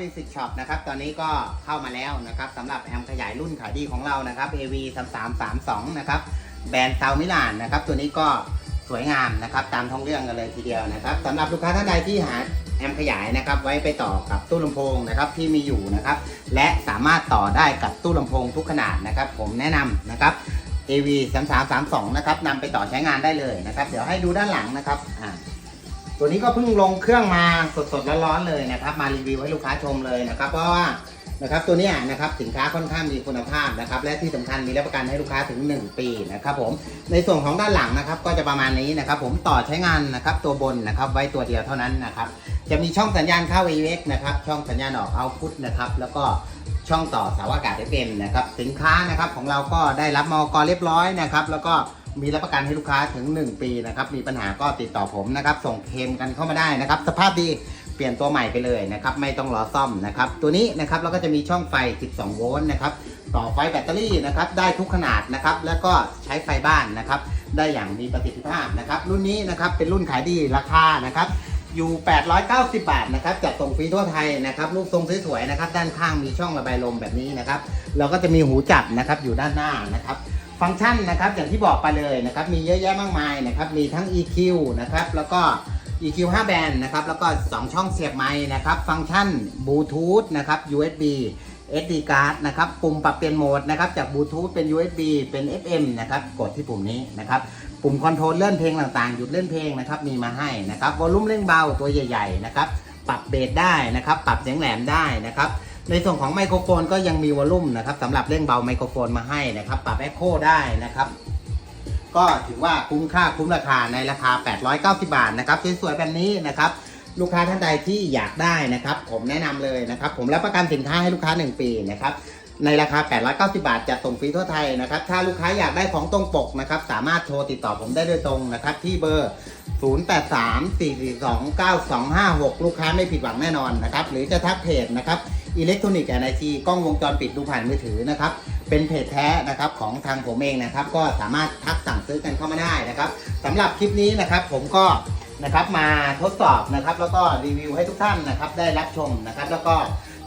Basic Shop นะครับ ตอนนี้ก็เข้ามาแล้วนะครับสำหรับแอมขยายรุ่นขายดีของเรานะครับ AV 3332นะครับ แบรนด์เซามิลานนะครับ ตัวนี้ก็สวยงามนะครับตามท้องเรื่องกันเลยทีเดียวนะครับสำหรับลูกค้าท่านใดที่หาแอมขยายนะครับ ไว้ไปต่อกับตู้ลำโพงนะครับที่มีอยู่นะครับ และสามารถต่อได้กับตู้ลำโพงทุกขนาดนะครับ ผมแนะนำนะครับ AV 3332นะครับนำไปต่อใช้งานได้เลยนะครับ เดี๋ยวให้ดูด้านหลังนะครับอ่า ตัวนี้ก็เพิ่งลงเครื่องมาสดๆร้อนๆเลยนะครับ มารีวิวให้ลูกค้าชมเลยนะครับ เพราะว่านะครับตัวนี้นะครับสินค้าค่อนข้างมีคุณภาพนะครับ และที่สำคัญมีรับประกันให้ลูกค้าถึง 1 ปีนะครับผมในส่วนของด้านหลังนะครับก็จะประมาณนี้นะครับ ผมต่อใช้งานนะครับตัวบนนะครับไว้ตัวเดียวเท่านั้นนะครับจะมีช่องสัญญาณเข้า AUX นะครับช่องสัญญาณออก Output นะครับแล้วก็ช่องต่อสาวอากาศ FM นะครับสินค้านะครับของเราก็ได้รับมอกเรียบร้อยนะครับ แล้วก็ มีรับประกันให้ลูกค้าถึง 1 ปีนะครับ มีปัญหาก็ติดต่อผมนะครับ ส่งเคมกันเข้ามาได้นะครับ สภาพดีเปลี่ยนตัวใหม่ไปเลยนะครับ ไม่ต้องรอซ่อมนะครับ ตัวนี้นะครับเราก็จะมีช่องไฟ 12 โวลต์นะครับ ต่อไฟแบตเตอรี่นะครับ ได้ทุกขนาดนะครับ แล้วก็ใช้ไฟบ้านนะครับ ได้อย่างมีประสิทธิภาพนะครับ รุ่นนี้นะครับ เป็นรุ่นขายดีราคานะครับ อยู่ 890 บาทนะครับ จัดส่งฟรีทั่วไทยนะครับ รูปทรงสวยๆนะครับ ด้านข้างมีช่องระบายลมแบบนี้นะครับ เราก็จะมีหูจับนะครับ อยู่ด้านหน้านะครับ ฟังก์ชันนะครับอย่างที่บอกไปเลยนะครับมีเยอะแยะมากมายนะครับมีทั้ง EQ นะครับแล้วก็ EQ 5แบนนะครับแล้วก็ 2 ช่องเสียบไม้นะครับฟังก์ชันบลูทูธนะครับ USB SD card นะครับปุ่มปรับเปลี่ยนโหมดนะครับจากบลูทูธเป็น USB เป็น FM นะครับกดที่ปุ่มนี้นะครับปุ่มคอนโทรลเลื่อนเพลงต่างๆ หยุดเล่นเพลงนะครับมีมาให้นะครับวอลลุ่มเร่งเบาตัวใหญ่ๆนะครับปรับเบสได้นะครับปรับเสียงแหลมได้นะครับ ในส่วนของไมโครโฟนก็ยังมีวอลลุ่มนะครับสำหรับเร่งเบาไมโครโฟนมาให้นะครับ ปรับแอคโคได้นะครับ ก็ถือว่าคุ้มค่าคุ้มราคาในราคา 890 บาทนะครับสวยๆแบบนี้นะครับ ลูกค้าท่านใดที่อยากได้นะครับ ผมแนะนำเลยนะครับ ผมรับประกันสินค้าให้ลูกค้า 1 ปีนะครับในราคา 890 บาทจะส่งฟรีทั่วไทยนะครับ ถ้าลูกค้าอยากได้ของตรงปกนะครับ สามารถโทรติดต่อผมได้โดยตรงนะครับ ที่เบอร์ 0834429256 ลูกค้าไม่ผิดหวังแน่นอนนะครับ หรือจะทักเพจนะครับ อิเล็กทรอนิกส์แอนไอทีกล้องวงจรปิดดูผ่านมือถือนะครับ เป็นเพจแท้นะครับของทางผมเองนะครับ ก็สามารถทักสั่งซื้อกันเข้ามาได้นะครับสำหรับคลิปนี้นะครับผมก็นะครับมาทดสอบนะครับ แล้วก็รีวิวให้ทุกท่านนะครับ ได้รับชมนะครับ แล้วก็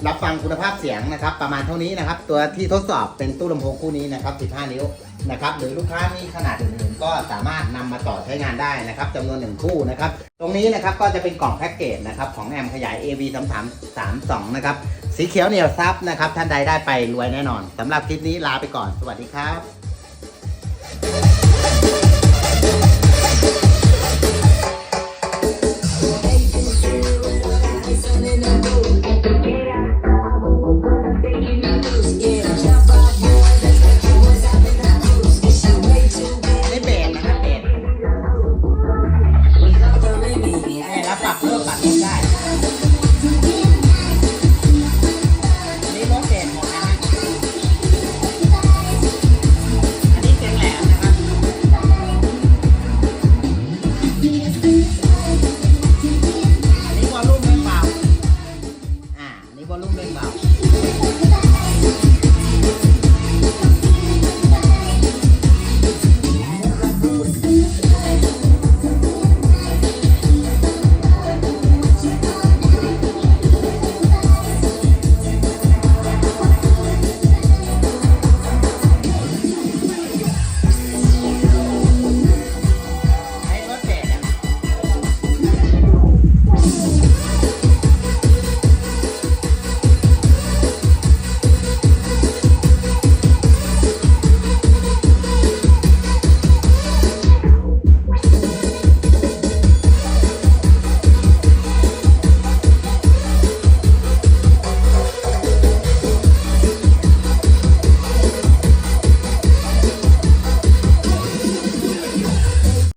รับฟังคุณภาพเสียงนะครับ ประมาณเท่านี้นะครับ ตัวที่ทดสอบเป็นตู้ลำโพงคู่นี้นะครับ 15 นิ้ว นะครับหรือลูกค้ามีขนาดอื่นๆก็สามารถนำมาต่อใช้งานได้นะครับจำนวนหนึ่งคู่นะครับตรงนี้นะครับก็จะเป็นกล่องแพ็กเกจนะครับของแอมขยาย AV 3332นะครับสีเขียวเหนียวซับนะครับท่านใดได้ไปรวยแน่นอนสำหรับคลิปนี้ลาไปก่อนสวัสดีครับ 「くるくるっ!」